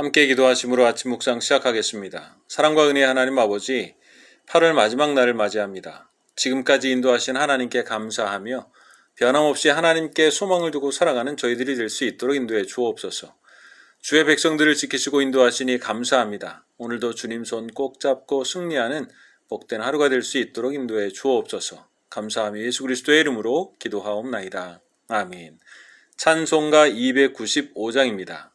함께 기도하심으로 아침 묵상 시작하겠습니다. 사랑과 은혜의 하나님 아버지, 8월 마지막 날을 맞이합니다. 지금까지 인도하신 하나님께 감사하며 변함없이 하나님께 소망을 두고 살아가는 저희들이 될 수 있도록 인도해 주옵소서. 주의 백성들을 지키시고 인도하시니 감사합니다. 오늘도 주님 손 꼭 잡고 승리하는 복된 하루가 될 수 있도록 인도해 주옵소서. 감사하며 예수 그리스도의 이름으로 기도하옵나이다. 아멘. 찬송가 295장입니다.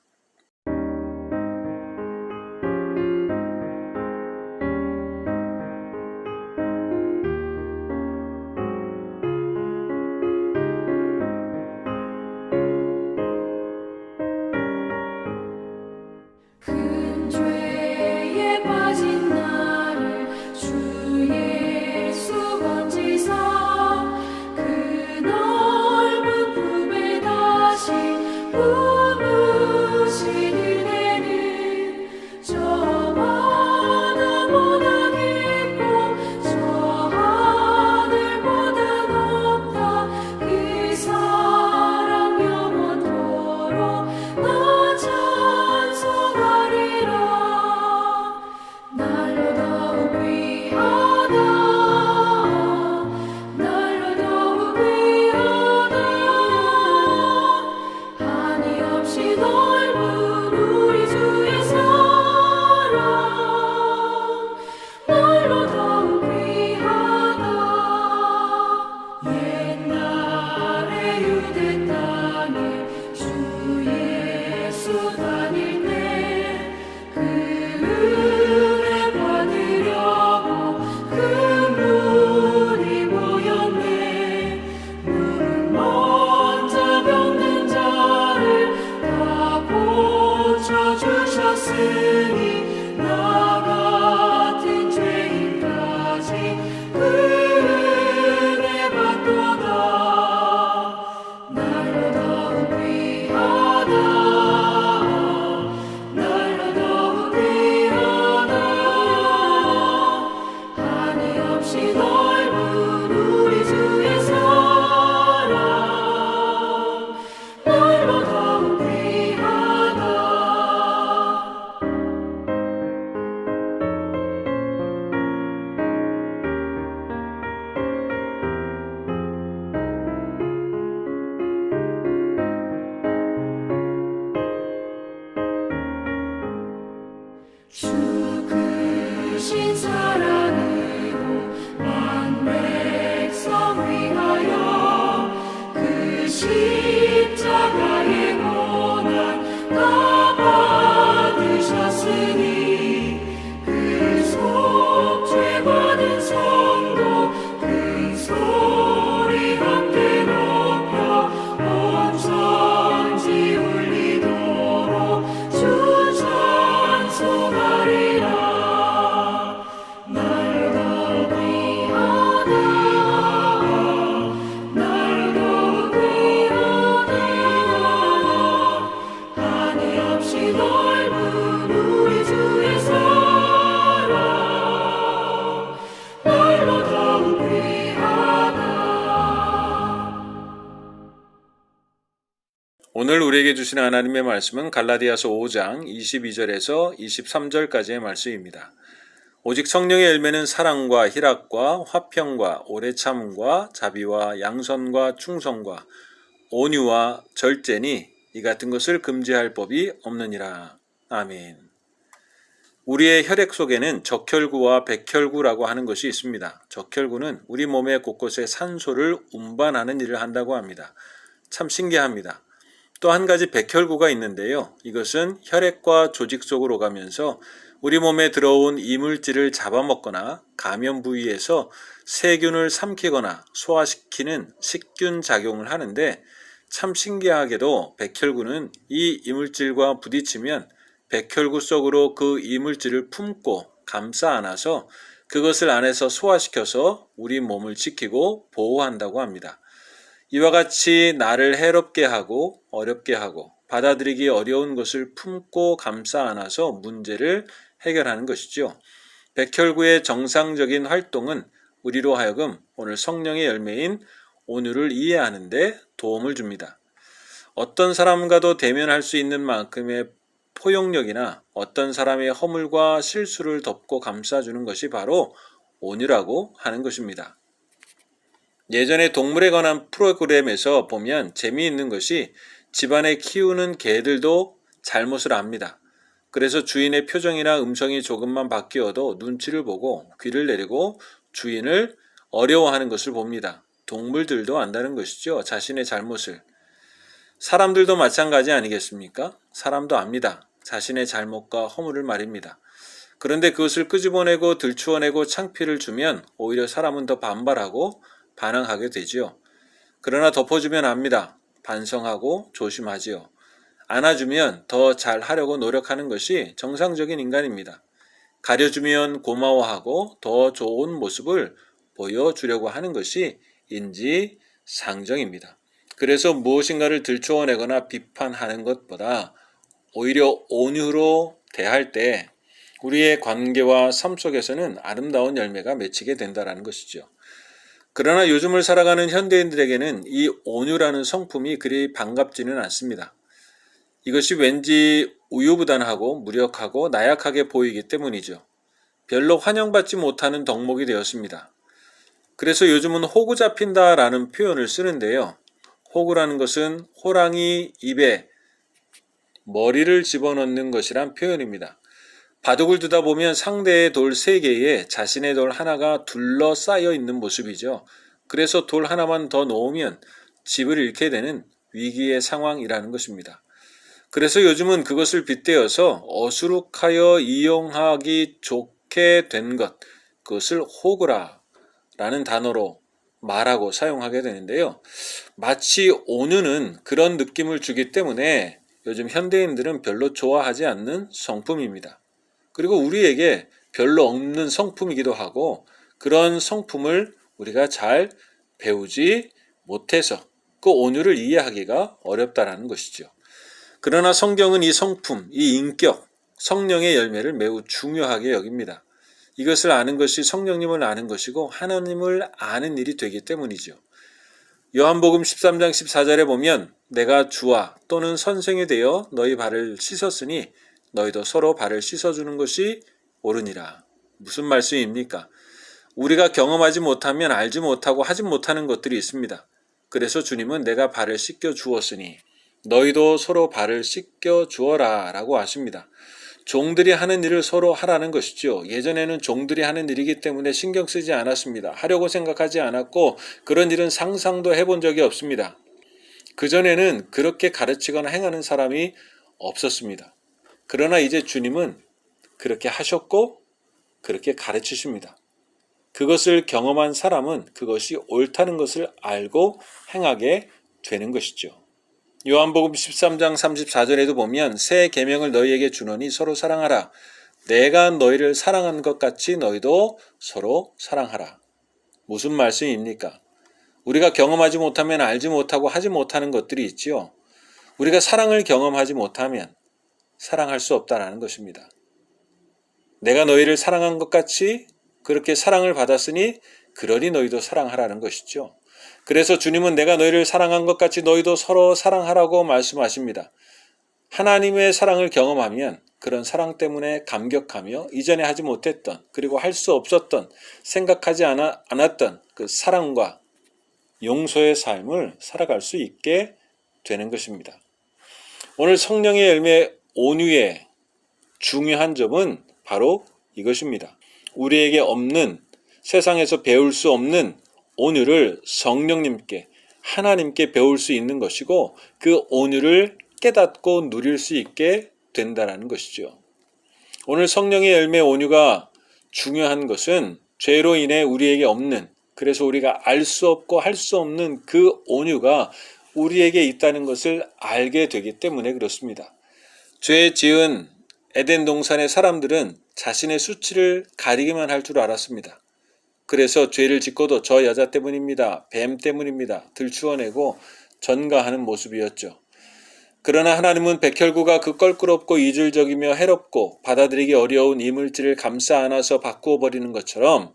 귀 받 주신 하나님의 말씀은 갈라디아서 5장 22절에서 23절까지의 말씀입니다. 오직 성령의 열매는 사랑과 희락과 화평과 오래 참음과 자비와 양선과 충성과 온유와 절제니 이 같은 것을 금지할 법이 없느니라. 아멘. 우리의 혈액 속에는 적혈구와 백혈구라고 하는 것이 있습니다. 적혈구는 우리 몸의 곳곳에 산소를 운반하는 일을 한다고 합니다. 참 신기합니다. 또 한 가지 백혈구가 있는데요. 이것은 혈액과 조직 속으로 가면서 우리 몸에 들어온 이물질을 잡아먹거나 감염 부위에서 세균을 삼키거나 소화시키는 식균 작용을 하는데 참 신기하게도 백혈구는 이 이물질과 부딪히면 백혈구 속으로 그 이물질을 품고 감싸 안아서 그것을 안에서 소화시켜서 우리 몸을 지키고 보호한다고 합니다. 이와 같이 나를 해롭게 하고 어렵게 하고 받아들이기 어려운 것을 품고 감싸 안아서 문제를 해결하는 것이죠. 백혈구의 정상적인 활동은 우리로 하여금 오늘 성령의 열매인 온유를 이해하는데 도움을 줍니다. 어떤 사람과도 대면할 수 있는 만큼의 포용력이나 어떤 사람의 허물과 실수를 덮고 감싸주는 것이 바로 온유라고 하는 것입니다. 예전에 동물에 관한 프로그램에서 보면 재미있는 것이 집안에 키우는 개들도 잘못을 압니다. 그래서 주인의 표정이나 음성이 조금만 바뀌어도 눈치를 보고 귀를 내리고 주인을 어려워하는 것을 봅니다. 동물들도 안다는 것이죠. 자신의 잘못을. 사람들도 마찬가지 아니겠습니까? 사람도 압니다. 자신의 잘못과 허물을 말입니다. 그런데 그것을 끄집어내고 들추어내고 창피를 주면 오히려 사람은 더 반발하고 반항하게 되지요. 그러나 덮어주면 압니다. 반성하고 조심하지요. 안아주면 더 잘하려고 노력하는 것이 정상적인 인간입니다. 가려주면 고마워하고 더 좋은 모습을 보여주려고 하는 것이 인지 상정입니다. 그래서 무엇인가를 들추어내거나 비판하는 것보다 오히려 온유로 대할 때 우리의 관계와 삶 속에서는 아름다운 열매가 맺히게 된다는 것이죠. 그러나 요즘을 살아가는 현대인들에게는 이 온유라는 성품이 그리 반갑지는 않습니다. 이것이 왠지 우유부단하고 무력하고 나약하게 보이기 때문이죠. 별로 환영받지 못하는 덕목이 되었습니다. 그래서 요즘은 호구 잡힌다 라는 표현을 쓰는데요. 호구라는 것은 호랑이 입에 머리를 집어넣는 것이란 표현입니다. 바둑을 두다 보면 상대의 돌세 개에 자신의 돌 하나가 둘러싸여 있는 모습이죠. 그래서 돌 하나만 더 놓으면 집을 잃게 되는 위기의 상황이라는 것입니다. 그래서 요즘은 그것을 빗대어서 어수룩하여 이용하기 좋게 된 것, 그것을 호구라 라는 단어로 말하고 사용하게 되는데요. 마치 온유는 그런 느낌을 주기 때문에 요즘 현대인들은 별로 좋아하지 않는 성품입니다. 그리고 우리에게 별로 없는 성품이기도 하고 그런 성품을 우리가 잘 배우지 못해서 그 온유를 이해하기가 어렵다라는 것이죠. 그러나 성경은 이 성품, 이 인격, 성령의 열매를 매우 중요하게 여깁니다. 이것을 아는 것이 성령님을 아는 것이고 하나님을 아는 일이 되기 때문이죠. 요한복음 13장 14절에 보면 내가 주와 또는 선생이 되어 너희 발을 씻었으니 너희도 서로 발을 씻어주는 것이 옳으니라. 무슨 말씀입니까? 우리가 경험하지 못하면 알지 못하고 하지 못하는 것들이 있습니다. 그래서 주님은 내가 발을 씻겨 주었으니 너희도 서로 발을 씻겨 주어라 라고 하십니다. 종들이 하는 일을 서로 하라는 것이죠. 예전에는 종들이 하는 일이기 때문에 신경 쓰지 않았습니다. 하려고 생각하지 않았고 그런 일은 상상도 해본 적이 없습니다. 그전에는 그렇게 가르치거나 행하는 사람이 없었습니다. 그러나 이제 주님은 그렇게 하셨고 그렇게 가르치십니다. 그것을 경험한 사람은 그것이 옳다는 것을 알고 행하게 되는 것이죠. 요한복음 13장 34절에도 보면 새 계명을 너희에게 주노니 서로 사랑하라. 내가 너희를 사랑한 것 같이 너희도 서로 사랑하라. 무슨 말씀입니까? 우리가 경험하지 못하면 알지 못하고 하지 못하는 것들이 있지요. 우리가 사랑을 경험하지 못하면 사랑할 수 없다라는 것입니다. 내가 너희를 사랑한 것 같이 그렇게 사랑을 받았으니 그러니 너희도 사랑하라는 것이죠. 그래서 주님은 내가 너희를 사랑한 것 같이 너희도 서로 사랑하라고 말씀하십니다. 하나님의 사랑을 경험하면 그런 사랑 때문에 감격하며 이전에 하지 못했던 그리고 할 수 없었던 생각하지 않았던 그 사랑과 용서의 삶을 살아갈 수 있게 되는 것입니다. 오늘 성령의 열매 온유의 중요한 점은 바로 이것입니다. 우리에게 없는 세상에서 배울 수 없는 온유를 성령님께 하나님께 배울 수 있는 것이고 그 온유를 깨닫고 누릴 수 있게 된다라는 것이죠. 오늘 성령의 열매 온유가 중요한 것은 죄로 인해 우리에게 없는 그래서 우리가 알 수 없고 할 수 없는 그 온유가 우리에게 있다는 것을 알게 되기 때문에 그렇습니다. 죄 지은 에덴 동산의 사람들은 자신의 수치를 가리기만 할 줄 알았습니다. 그래서 죄를 짓고도 저 여자 때문입니다. 뱀 때문입니다. 들추어내고 전가하는 모습이었죠. 그러나 하나님은 백혈구가 그 껄끄럽고 이질적이며 해롭고 받아들이기 어려운 이물질을 감싸 안아서 바꾸어 버리는 것처럼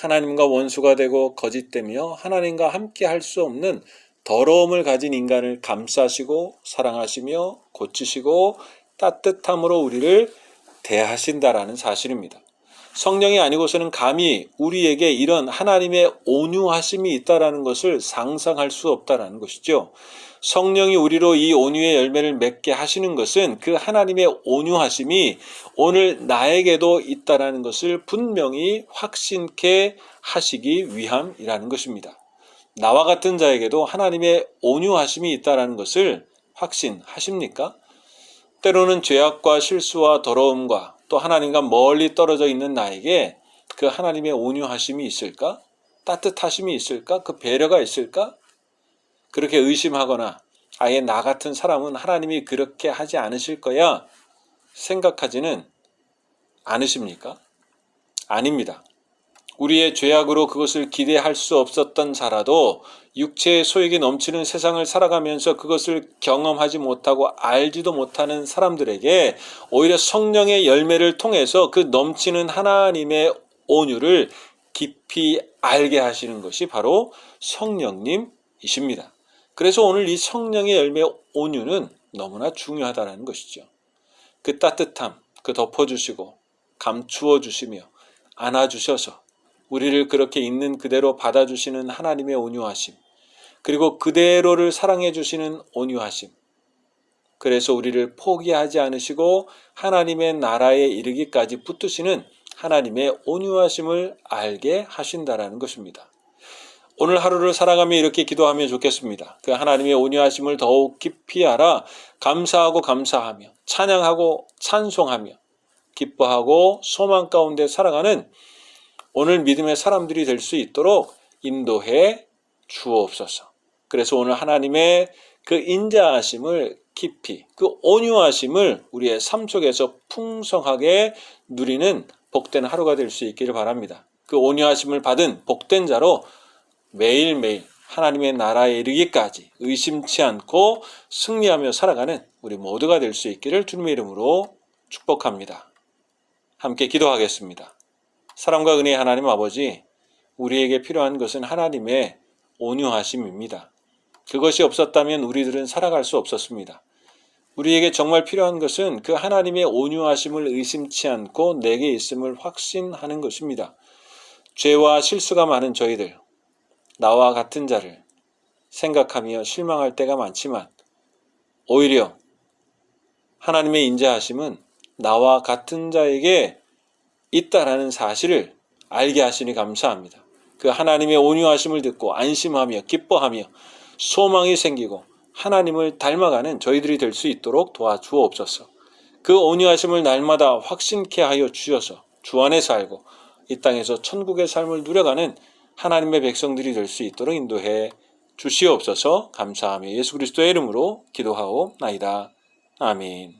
하나님과 원수가 되고 거짓되며 하나님과 함께 할 수 없는 더러움을 가진 인간을 감싸시고 사랑하시며 고치시고 따뜻함으로 우리를 대하신다라는 사실입니다. 성령이 아니고서는 감히 우리에게 이런 하나님의 온유하심이 있다라는 것을 상상할 수 없다라는 것이죠. 성령이 우리로 이 온유의 열매를 맺게 하시는 것은 그 하나님의 온유하심이 오늘 나에게도 있다라는 것을 분명히 확신케 하시기 위함이라는 것입니다. 나와 같은 자에게도 하나님의 온유하심이 있다라는 것을 확신하십니까? 때로는 죄악과 실수와 더러움과 또 하나님과 멀리 떨어져 있는 나에게 그 하나님의 온유하심이 있을까? 따뜻하심이 있을까? 그 배려가 있을까? 그렇게 의심하거나 아예 나 같은 사람은 하나님이 그렇게 하지 않으실 거야 생각하지는 않으십니까? 아닙니다. 우리의 죄악으로 그것을 기대할 수 없었던 자라도 육체의 소욕이 넘치는 세상을 살아가면서 그것을 경험하지 못하고 알지도 못하는 사람들에게 오히려 성령의 열매를 통해서 그 넘치는 하나님의 온유를 깊이 알게 하시는 것이 바로 성령님이십니다. 그래서 오늘 이 성령의 열매 온유는 너무나 중요하다는 것이죠. 그 따뜻함, 그 덮어주시고 감추어 주시며 안아주셔서 우리를 그렇게 있는 그대로 받아주시는 하나님의 온유하심, 그리고 그대로를 사랑해 주시는 온유하심. 그래서 우리를 포기하지 않으시고 하나님의 나라에 이르기까지 붙드시는 하나님의 온유하심을 알게 하신다라는 것입니다. 오늘 하루를 살아가며 이렇게 기도하면 좋겠습니다. 그 하나님의 온유하심을 더욱 깊이 알아 감사하고 감사하며 찬양하고 찬송하며 기뻐하고 소망 가운데 살아가는 오늘 믿음의 사람들이 될 수 있도록 인도해 주옵소서. 그래서 오늘 하나님의 그 인자하심을 깊이, 그 온유하심을 우리의 삶 속에서 풍성하게 누리는 복된 하루가 될 수 있기를 바랍니다. 그 온유하심을 받은 복된 자로 매일매일 하나님의 나라에 이르기까지 의심치 않고 승리하며 살아가는 우리 모두가 될 수 있기를 주님의 이름으로 축복합니다. 함께 기도하겠습니다. 사랑과 은혜의 하나님 아버지, 우리에게 필요한 것은 하나님의 온유하심입니다. 그것이 없었다면 우리들은 살아갈 수 없었습니다. 우리에게 정말 필요한 것은 그 하나님의 온유하심을 의심치 않고 내게 있음을 확신하는 것입니다. 죄와 실수가 많은 저희들, 나와 같은 자를 생각하며 실망할 때가 많지만 오히려 하나님의 인자하심은 나와 같은 자에게 있다라는 사실을 알게 하시니 감사합니다. 그 하나님의 온유하심을 듣고 안심하며 기뻐하며 소망이 생기고 하나님을 닮아가는 저희들이 될 수 있도록 도와주옵소서. 그 온유하심을 날마다 확신케 하여 주셔서 주 안에 살고 이 땅에서 천국의 삶을 누려가는 하나님의 백성들이 될 수 있도록 인도해 주시옵소서 감사하며 예수 그리스도의 이름으로 기도하옵나이다. 아멘.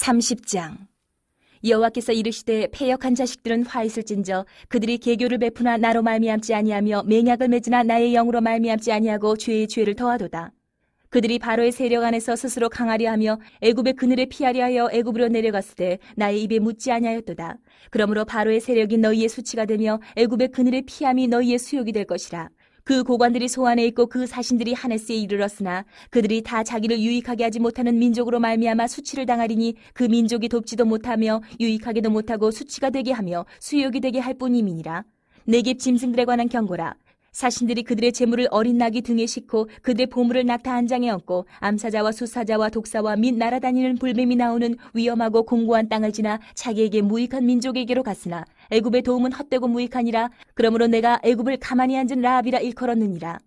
30장 여호와께서 이르시되 패역한 자식들은 화 있을진저 그들이 계교를 베푸나 나로 말미암지 아니하며 맹약을 맺으나 나의 영으로 말미암지 아니하고 죄의 죄를 더하도다. 그들이 바로의 세력 안에서 스스로 강하려 하며 애굽의 그늘에 피하려 하여 애굽으로 내려갔을 때 나의 입에 묻지 아니하였도다. 그러므로 바로의 세력이 너희의 수치가 되며 애굽의 그늘에 피함이 너희의 수욕이 될 것이라. 그 고관들이 소안에 있고 그 사신들이 하네스에 이르렀으나 그들이 다 자기를 유익하게 하지 못하는 민족으로 말미암아 수치를 당하리니 그 민족이 돕지도 못하며 유익하게도 못하고 수치가 되게 하며 수욕이 되게 할 뿐임이니라. 내게 짐승들에 관한 경고라. 사신들이 그들의 재물을 어린 낙이 등에 싣고 그들의 보물을 낙타 한 장에 얹고 암사자와 수사자와 독사와 및 날아다니는 불뱀이 나오는 위험하고 공고한 땅을 지나 자기에게 무익한 민족에게로 갔으나 애굽의 도움은 헛되고 무익하니라. 그러므로 내가 애굽을 가만히 앉은 라합이라 일컬었느니라.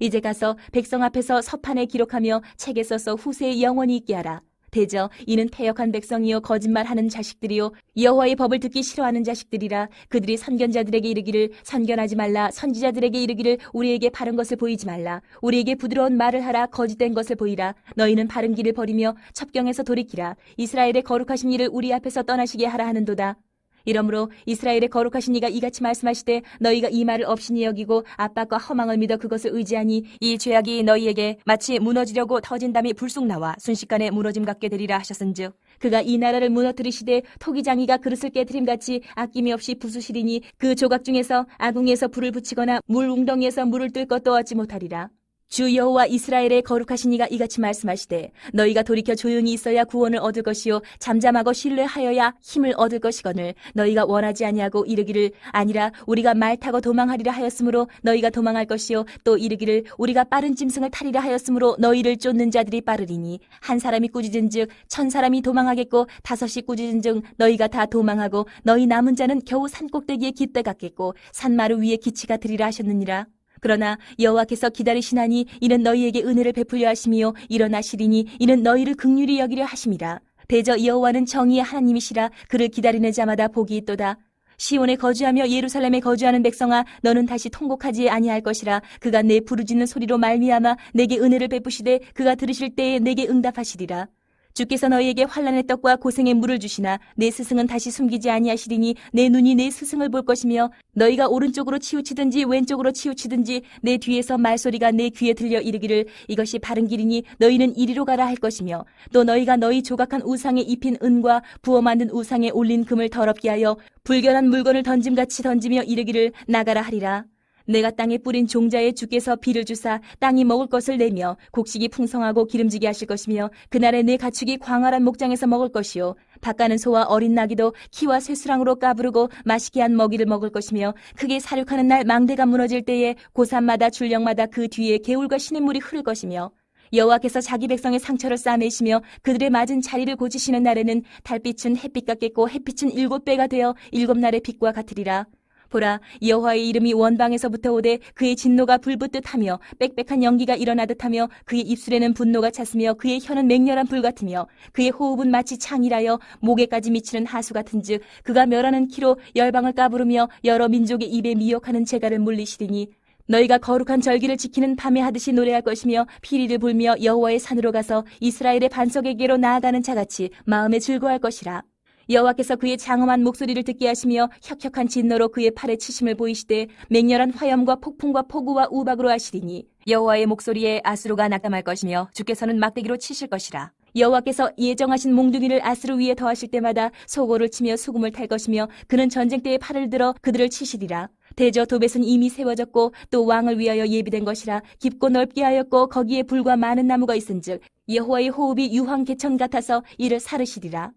이제 가서 백성 앞에서 서판에 기록하며 책에 써서 후세에 영원히 있게 하라. 대저 이는 패역한 백성이요 거짓말하는 자식들이요 여호와의 법을 듣기 싫어하는 자식들이라. 그들이 선견자들에게 이르기를 선견하지 말라. 선지자들에게 이르기를 우리에게 바른 것을 보이지 말라. 우리에게 부드러운 말을 하라. 거짓된 것을 보이라. 너희는 바른 길을 버리며 첩경에서 돌이키라. 이스라엘의 거룩하신 이를 우리 앞에서 떠나시게 하라 하는도다 이러므로 이스라엘의 거룩하신 이가 이같이 말씀하시되 너희가 이 말을 없이니 여기고 압박과 허망을 믿어 그것을 의지하니 이 죄악이 너희에게 마치 무너지려고 터진 담이 불쑥 나와 순식간에 무너짐 같게 되리라 하셨은즉 그가 이 나라를 무너뜨리시되 토기장이가 그릇을 깨뜨림 같이 아낌이 없이 부수시리니 그 조각 중에서 아궁에서 불을 붙이거나 물 웅덩이에서 물을 뜰 것도 얻지 못하리라 주 여호와 이스라엘의 거룩하신 이가 이같이 말씀하시되 너희가 돌이켜 조용히 있어야 구원을 얻을 것이요 잠잠하고 신뢰하여야 힘을 얻을 것이거늘 너희가 원하지 아니하고 이르기를 아니라 우리가 말 타고 도망하리라 하였으므로 너희가 도망할 것이요 또 이르기를 우리가 빠른 짐승을 타리라 하였으므로 너희를 쫓는 자들이 빠르리니 한 사람이 꾸짖은즉 천 사람이 도망하겠고 다섯이 꾸짖은즉 너희가 다 도망하고 너희 남은 자는 겨우 산 꼭대기에 깃대 같겠고 산 마루 위에 기치가 들이라 하셨느니라 그러나 여호와께서 기다리시나니 이는 너희에게 은혜를 베풀려 하심이요 일어나시리니 이는 너희를 극률히 여기려 하심이라. 대저 여호와는 정의의 하나님이시라. 그를 기다리는 자마다 복이 있도다. 시온에 거주하며 예루살렘에 거주하는 백성아 너는 다시 통곡하지 아니할 것이라. 그가 내 부르짖는 소리로 말미암아 내게 은혜를 베푸시되 그가 들으실 때에 내게 응답하시리라 주께서 너희에게 환란의 떡과 고생의 물을 주시나 내 스승은 다시 숨기지 아니하시리니 내 눈이 내 스승을 볼 것이며 너희가 오른쪽으로 치우치든지 왼쪽으로 치우치든지 내 뒤에서 말소리가 내 귀에 들려 이르기를 이것이 바른 길이니 너희는 이리로 가라 할 것이며 또 너희가 너희 조각한 우상에 입힌 은과 부어 만든 우상에 올린 금을 더럽게 하여 불결한 물건을 던짐같이 던지며 이르기를 나가라 하리라 내가 땅에 뿌린 종자의 주께서 비를 주사 땅이 먹을 것을 내며 곡식이 풍성하고 기름지게 하실 것이며 그날에 내 가축이 광활한 목장에서 먹을 것이요. 밭가는 소와 어린 나귀도 키와 쇠수랑으로 까부르고 맛있게 한 먹이를 먹을 것이며 크게 사륙하는 날 망대가 무너질 때에 고산마다 줄령마다 그 뒤에 개울과 시냇물이 흐를 것이며 여호와께서 자기 백성의 상처를 싸매시며 그들의 맞은 자리를 고치시는 날에는 달빛은 햇빛 같겠고 햇빛은 일곱 배가 되어 일곱 날의 빛과 같으리라 보라 여호와의 이름이 원방에서부터 오되 그의 진노가 불붙듯하며 빽빽한 연기가 일어나 듯 하며 그의 입술에는 분노가 찼으며 그의 혀는 맹렬한 불 같으며 그의 호흡은 마치 창이라여 목에까지 미치는 하수 같은즉 그가 멸하는 키로 열방을 까부르며 여러 민족의 입에 미혹하는 재갈을 물리시리니 너희가 거룩한 절기를 지키는 밤에 하듯이 노래할 것이며 피리를 불며 여호와의 산으로 가서 이스라엘의 반석에게로 나아가는 자같이 마음에 즐거워할 것이라 여호와께서 그의 장엄한 목소리를 듣게 하시며 혁혁한 진노로 그의 팔에 치심을 보이시되 맹렬한 화염과 폭풍과 폭우와 우박으로 하시리니 여호와의 목소리에 아스로가 낙담할 것이며 주께서는 막대기로 치실 것이라. 여호와께서 예정하신 몽둥이를 아스로 위에 더하실 때마다 소고를 치며 수금을 탈 것이며 그는 전쟁 때에 팔을 들어 그들을 치시리라. 대저 도벳은 이미 세워졌고 또 왕을 위하여 예비된 것이라 깊고 넓게 하였고 거기에 불과 많은 나무가 있은즉 여호와의 호흡이 유황 개천 같아서 이를 사르시리라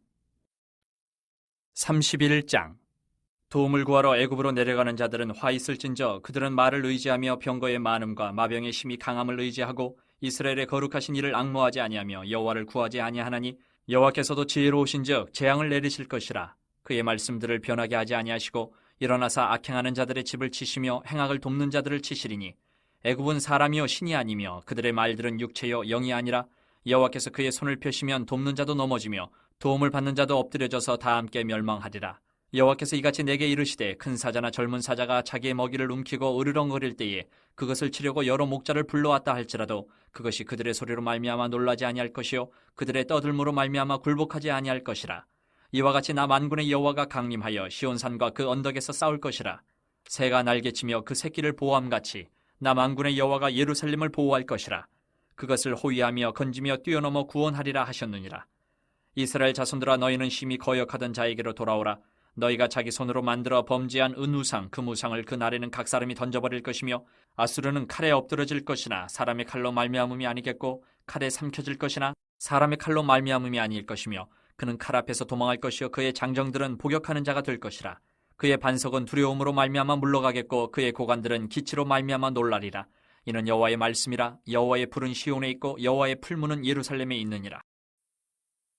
31장. 도움을 구하러 애굽으로 내려가는 자들은 화 있을진저 그들은 말을 의지하며 병거의 많음과 마병의 힘이 강함을 의지하고 이스라엘의 거룩하신 이를 악모하지 아니하며 여호와를 구하지 아니하나니 여호와께서도 지혜로우신즉 재앙을 내리실 것이라. 그의 말씀들을 변하게 하지 아니하시고 일어나사 악행하는 자들의 집을 치시며 행악을 돕는 자들을 치시리니 애굽은 사람이요 신이 아니며 그들의 말들은 육체요 영이 아니라 여호와께서 그의 손을 펴시면 돕는 자도 넘어지며 도움을 받는 자도 엎드려져서 다 함께 멸망하리라. 여호와께서 이같이 내게 이르시되 큰 사자나 젊은 사자가 자기의 먹이를 움키고 으르렁거릴 때에 그것을 치려고 여러 목자를 불러왔다 할지라도 그것이 그들의 소리로 말미암아 놀라지 아니할 것이요 그들의 떠들므로 말미암아 굴복하지 아니할 것이라. 이와 같이 나 만군의 여호와가 강림하여 시온산과 그 언덕에서 싸울 것이라. 새가 날개치며 그 새끼를 보호함같이 나 만군의 여호와가 예루살렘을 보호할 것이라. 그것을 호위하며 건지며 뛰어넘어 구원하리라 하셨느니라. 이스라엘 자손들아 너희는 심히 거역하던 자에게로 돌아오라. 너희가 자기 손으로 만들어 범죄한 은우상 그 무상을 그 날에는 각 사람이 던져버릴 것이며 아수르는 칼에 엎드러질 것이나 사람의 칼로 말미암음이 아니겠고 칼에 삼켜질 것이나 사람의 칼로 말미암음이 아닐 것이며 그는 칼 앞에서 도망할 것이요 그의 장정들은 복역하는 자가 될 것이라. 그의 반석은 두려움으로 말미암아 물러가겠고 그의 고관들은 기치로 말미암아 놀라리라. 이는 여호와의 말씀이라 여호와의 불은 시온에 있고 여호와의 풀무는 예루살렘에 있느니라.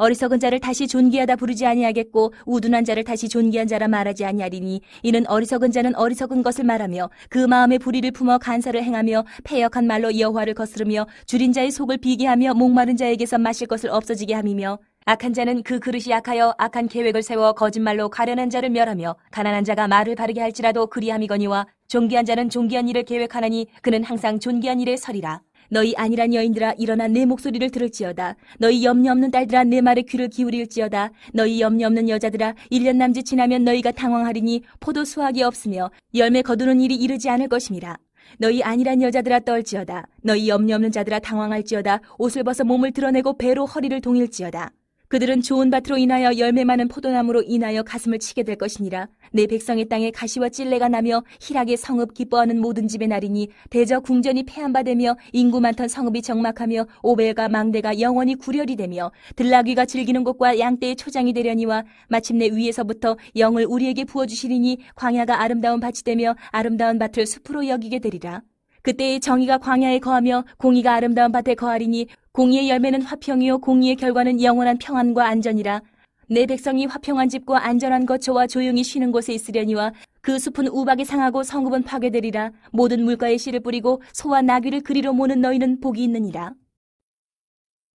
어리석은 자를 다시 존귀하다 부르지 아니하겠고 우둔한 자를 다시 존귀한 자라 말하지 아니하리니 이는 어리석은 자는 어리석은 것을 말하며 그 마음에 불의를 품어 간사를 행하며 패역한 말로 여호와를 거스르며 줄인 자의 속을 비게 하며 목마른 자에게서 마실 것을 없어지게 함이며 악한 자는 그 그릇이 약하여 악한 계획을 세워 거짓말로 가련한 자를 멸하며 가난한 자가 말을 바르게 할지라도 그리함이거니와 존귀한 자는 존귀한 일을 계획하나니 그는 항상 존귀한 일에 서리라 너희 안일한 여인들아 일어나 내 목소리를 들을지어다. 너희 염려 없는 딸들아 내 말에 귀를 기울일지어다. 너희 염려 없는 여자들아 일년 남짓 지나면 너희가 당황하리니 포도 수확이 없으며 열매 거두는 일이 이르지 않을 것임이라. 너희 안일한 여자들아 떨지어다. 너희 염려 없는 자들아 당황할지어다. 옷을 벗어 몸을 드러내고 배로 허리를 동일지어다 그들은 좋은 밭으로 인하여 열매 많은 포도나무로 인하여 가슴을 치게 될 것이니라. 내 백성의 땅에 가시와 찔레가 나며 희락의 성읍 기뻐하는 모든 집의 날이니 대저 궁전이 폐한바되며 인구 많던 성읍이 적막하며 오벨과 망대가 영원히 구렬이 되며 들나귀가 즐기는 곳과 양떼의 초장이 되려니와 마침내 위에서부터 영을 우리에게 부어주시리니 광야가 아름다운 밭이 되며 아름다운 밭을 숲으로 여기게 되리라. 그때의 정의가 광야에 거하며 공의가 아름다운 밭에 거하리니 공의의 열매는 화평이요 공의의 결과는 영원한 평안과 안전이라. 내 백성이 화평한 집과 안전한 거처와 조용히 쉬는 곳에 있으려니와 그 숲은 우박이 상하고 성읍은 파괴되리라. 모든 물가에 씨를 뿌리고 소와 나귀를 그리로 모는 너희는 복이 있느니라.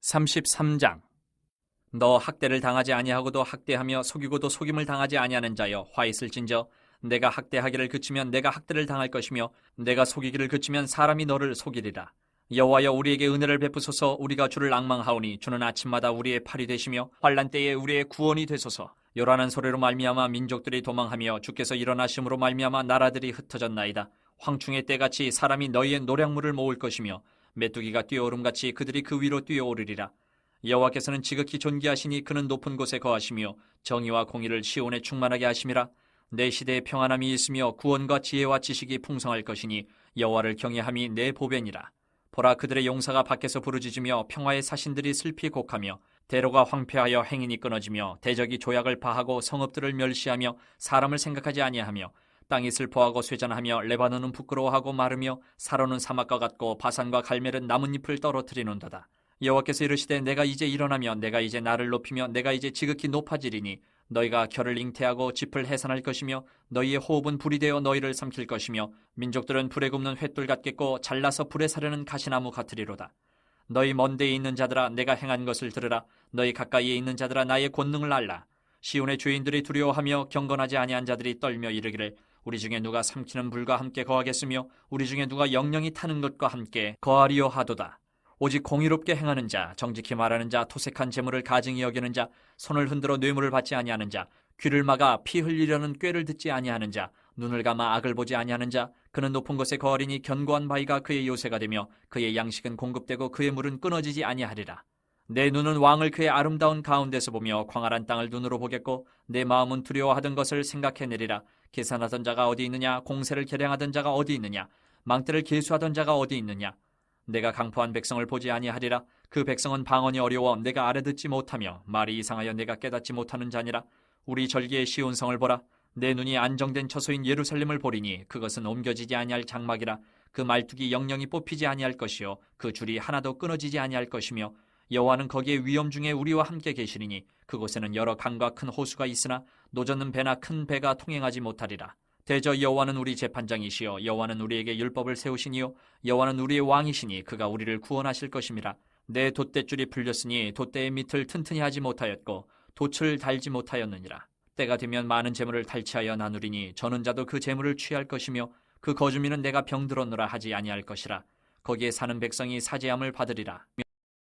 33장. 너 학대를 당하지 아니하고도 학대하며 속이고도 속임을 당하지 아니하는 자여 화 있을진저 내가 학대하기를 그치면 내가 학대를 당할 것이며 내가 속이기를 그치면 사람이 너를 속이리라. 여호와여 우리에게 은혜를 베푸소서. 우리가 주를 앙망하오니 주는 아침마다 우리의 팔이 되시며 환란 때에 우리의 구원이 되소서. 요란한 소리로 말미암아 민족들이 도망하며 주께서 일어나심으로 말미암아 나라들이 흩어졌나이다. 황충의 때같이 사람이 너희의 노량물을 모을 것이며 메뚜기가 뛰어오름같이 그들이 그 위로 뛰어오르리라. 여호와께서는 지극히 존귀하시니 그는 높은 곳에 거하시며 정의와 공의를 시온에 충만하게 하심이라 내 시대에 평안함이 있으며 구원과 지혜와 지식이 풍성할 것이니 여호와를 경외함이 내 보배니라. 보라 그들의 용사가 밖에서 부르짖으며 평화의 사신들이 슬피 곡하며 대로가 황폐하여 행인이 끊어지며 대적이 조약을 파하고 성읍들을 멸시하며 사람을 생각하지 아니하며 땅이 슬퍼하고 쇠잔하며 레바논은 부끄러워하고 마르며 사로는 사막과 같고 바산과 갈멜은 나뭇잎을 떨어뜨리는도다. 여호와께서 이르시되 내가 이제 일어나며 내가 이제 나를 높이며 내가 이제 지극히 높아지리니 너희가 결을 잉태하고 짚을 해산할 것이며 너희의 호흡은 불이 되어 너희를 삼킬 것이며 민족들은 불에 굽는 횃돌 같겠고 잘라서 불에 사르는 가시나무 같으리로다. 너희 먼 데에 있는 자들아 내가 행한 것을 들으라. 너희 가까이에 있는 자들아 나의 권능을 알라. 시온의 주인들이 두려워하며 경건하지 아니한 자들이 떨며 이르기를 우리 중에 누가 삼키는 불과 함께 거하겠으며 우리 중에 누가 영영이 타는 것과 함께 거하리요 하도다 오직 공의롭게 행하는 자, 정직히 말하는 자, 토색한 재물을 가증히 여기는 자, 손을 흔들어 뇌물을 받지 아니하는 자, 귀를 막아 피 흘리려는 꾀를 듣지 아니하는 자, 눈을 감아 악을 보지 아니하는 자, 그는 높은 곳에 거하리니 견고한 바위가 그의 요새가 되며 그의 양식은 공급되고 그의 물은 끊어지지 아니하리라. 내 눈은 왕을 그의 아름다운 가운데서 보며 광활한 땅을 눈으로 보겠고 내 마음은 두려워하던 것을 생각해내리라. 계산하던 자가 어디 있느냐? 공세를 계량하던 자가 어디 있느냐? 망대를 계수하던 자가 어디 있느냐? 내가 강포한 백성을 보지 아니하리라. 그 백성은 방언이 어려워 내가 알아듣지 못하며 말이 이상하여 내가 깨닫지 못하는 자니라. 우리 절기의 시온 성을 보라. 내 눈이 안정된 처소인 예루살렘을 보리니 그것은 옮겨지지 아니할 장막이라. 그 말뚝이 영영이 뽑히지 아니할 것이요 그 줄이 하나도 끊어지지 아니할 것이며 여호와는 거기에 위험 중에 우리와 함께 계시리니 그곳에는 여러 강과 큰 호수가 있으나 노젓는 배나 큰 배가 통행하지 못하리라 대저 여호와는 우리 재판장이시요 여호와는 우리에게 율법을 세우시니요 여호와는 우리의 왕이시니 그가 우리를 구원하실 것임이라 내 돛대줄이 풀렸으니 돛대의 밑을 튼튼히 하지 못하였고 돛을 달지 못하였느니라. 때가 되면 많은 재물을 탈취하여 나누리니 저는 자도 그 재물을 취할 것이며 그 거주민은 내가 병들었노라 하지 아니할 것이라. 거기에 사는 백성이 사죄함을 받으리라